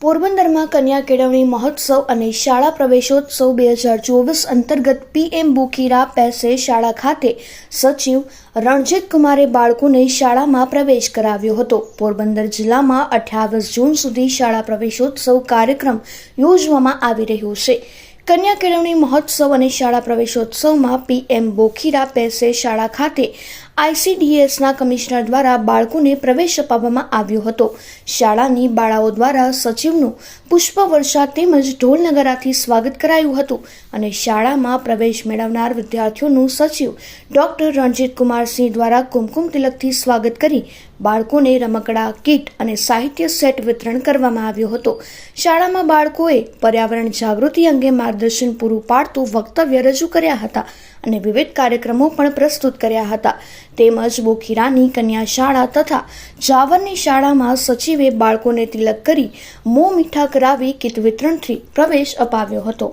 પોરબંદરમાં કન્યા કેળવણી મહોત્સવ અને શાળા પ્રવેશોત્સવ બે હજાર ચોવીસ અંતર્ગત પીએમ બુકીરા પેસે શાળા ખાતે સચિવ રણજીત કુમારે બાળકોને શાળામાં પ્રવેશ કરાવ્યો હતો. પોરબંદર જિલ્લામાં અઠ્યાવીસ જૂન સુધી શાળા પ્રવેશોત્સવ કાર્યક્રમ યોજવામાં આવી રહ્યો છે. કન્યા કેળવણી મહોત્સવ અને શાળા પ્રવેશોત્સવમાં પીએમ બોખીરા પેસે શાળા ખાતે આઈસીડીએસના કમિશનર દ્વારા બાળકોને પ્રવેશ અપાવવામાં આવ્યો હતો. શાળાની બાળાઓ દ્વારા સચિવનું પુષ્પવર્ષા તેમજ ઢોલ નગારાથી સ્વાગત કરાયું હતું અને શાળામાં પ્રવેશ મેળવનાર વિદ્યાર્થીઓનું સચિવ ડોક્ટર રણજીત કુમારસિંહ દ્વારા કુમકુમ તિલકથી સ્વાગત કરી બાળકોને રમકડા, કીટ અને સાહિત્ય સેટ વિતરણ કરવામાં આવ્યો હતો. શાળામાં બાળકોએ પર્યાવરણ જાગૃતિ અંગે માર્ગદર્શન પૂરું પાડતું વક્તવ્ય રજૂ કર્યા હતા અને વિવિધ કાર્યક્રમો પણ પ્રસ્તુત કર્યા હતા. તેમજ બોખીરાની કન્યા શાળા તથા જાવરની શાળામાં સચિવે બાળકોને તિલક કરી મોં મીઠા કરાવી કીટ વિતરણથી પ્રવેશ અપાવ્યો હતો.